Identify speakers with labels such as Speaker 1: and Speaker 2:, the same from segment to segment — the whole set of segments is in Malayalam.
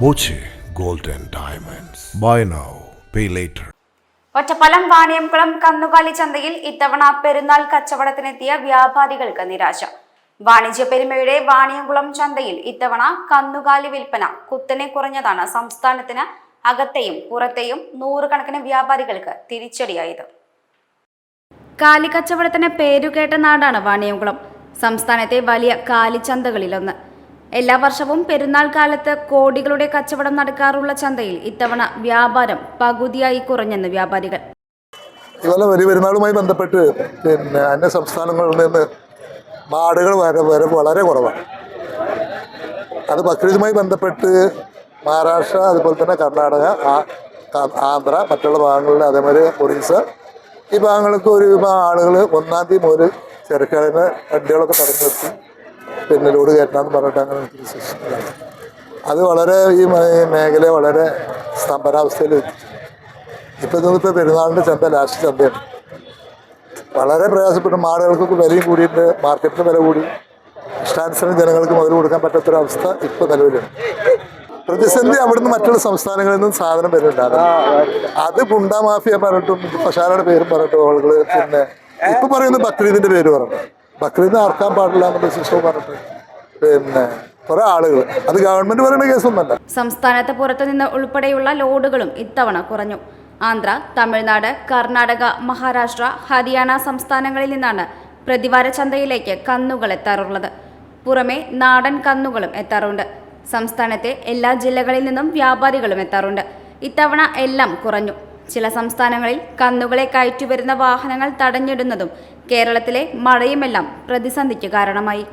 Speaker 1: Boche gold and Diamonds. Buy now, pay later.
Speaker 2: Ottapalam Vaniyamkulam കന്നുകാലി ചന്തയിൽ ഇത്തവണ പെരുന്നാൾ കച്ചവടത്തിനെത്തിയ വ്യാപാരികൾക്ക് നിരാശ വാണിജ്യ പെരുമയുടെ വാണിയംകുളം ചന്തയിൽ ഇത്തവണ കന്നുകാലി വിൽപ്പന കുത്തനെ കുറഞ്ഞതാണ് സംസ്ഥാനത്തിന് അകത്തെയും പുറത്തെയും നൂറുകണക്കിന് വ്യാപാരികൾക്ക് തിരിച്ചടിയായത് കാലിക്കച്ചവടത്തിന് പേരുകേട്ട നാടാണ് വാണിയംകുളം സംസ്ഥാനത്തെ വലിയ കാലിച്ചന്തകളിലൊന്ന് എല്ലാ വർഷവും പെരുന്നാൾ കാലത്ത് കോടികളുടെ കച്ചവടം നടക്കാറുള്ള ചന്തയിൽ ഇത്തവണ വ്യാപാരം പകുതിയായി കുറഞ്ഞെന്ന് വ്യാപാരികൾ.
Speaker 3: ഇതുപോലെ വലിയ പെരുന്നാളുമായി ബന്ധപ്പെട്ട് പിന്നെ അന്യ സംസ്ഥാനങ്ങളിൽ നിന്ന് മാടുകൾ വരെ വരെ വളരെ കുറവാണ്. അത് ബക്രീദുമായി ബന്ധപ്പെട്ട് മഹാരാഷ്ട്ര അതുപോലെ തന്നെ കർണാടക ആന്ധ്ര മറ്റുള്ള ഭാഗങ്ങളിൽ അതേമാതിരി ഒറീസ ഈ ഭാഗങ്ങൾക്ക് ഒരു ആളുകൾ ഒന്നാം തീയതി മുതൽ ചെറുക്കാലിന് വണ്ടികളൊക്കെ തടഞ്ഞു നിർത്തി. പിന്നെ ലോഡ് കയറ്റണമെന്ന് പറഞ്ഞിട്ട് അങ്ങനെ സിസ്റ്റമാണ് അത് വളരെ ഈ മേഖല വളരെ സ്തംഭനാവസ്ഥയിൽ എത്തിച്ചു ഇപ്പം ഇന്നിപ്പോൾ പെരുന്നാളിന്റെ ചന്ത ലാസ്റ്റ് ചന്തയാണ്. വളരെ പ്രയാസപ്പെട്ട. മാടുകൾക്കൊക്കെ വിലയും കൂടിയിട്ട് മാർക്കറ്റിന് വില കൂടി. ഇഷ്ടാനുസരണം ജനങ്ങൾക്ക് മുതൽ കൊടുക്കാൻ പറ്റാത്തൊരവസ്ഥ ഇപ്പോൾ നിലവിലുണ്ട്. പ്രതിസന്ധി അവിടുന്ന് മറ്റുള്ള സംസ്ഥാനങ്ങളിൽ നിന്നും സാധനം വരുന്നുണ്ടാകും അത് ഗുണ്ടാ മാഫിയ പറഞ്ഞിട്ടും പശാലയുടെ പേരും പറഞ്ഞിട്ടും ആളുകൾ പിന്നെ ഇപ്പൊ പറയുന്നത് ബക്രീദിന്റെ പേര് പറഞ്ഞു ബക്രീദിന് നടക്കാൻ പാടില്ല എന്നുള്ള സിസ്റ്റം പറഞ്ഞിട്ട് പിന്നെ കുറെ ആളുകൾ അത് ഗവൺമെന്റ് പറയുന്ന കേസൊന്നല്ല
Speaker 2: സംസ്ഥാനത്ത് പുറത്തുനിന്ന് ഉൾപ്പെടെയുള്ള ലോഡുകളും ഇത്തവണ കുറഞ്ഞു. ആന്ധ്ര തമിഴ്നാട് കർണാടക മഹാരാഷ്ട്ര ഹരിയാന സംസ്ഥാനങ്ങളിൽ നിന്നാണ് പ്രതിവാര ചന്തയിലേക്ക് കന്നുകൾ എത്താറുള്ളത്. പുറമെ നാടൻ കന്നുകളും എത്താറുണ്ട്. സംസ്ഥാനത്തെ എല്ലാ ജില്ലകളിൽ നിന്നും വ്യാപാരികളും എത്താറുണ്ട്. ഇത്തവണ എല്ലാം കുറഞ്ഞു. ചില സംസ്ഥാനങ്ങളിൽ കന്നുകളെ കയറ്റിവരുന്ന വാഹനങ്ങൾ തടഞ്ഞിടുന്നതും കേരളത്തിലെ മഴയുമെല്ലാം പ്രതിസന്ധിക്ക് കാരണമായി.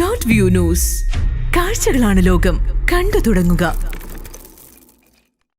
Speaker 4: ഡോട്ട് വ്യൂ ന്യൂസ് കാഴ്ചകളാണ് ലോകം. കണ്ടു തുടങ്ങുക.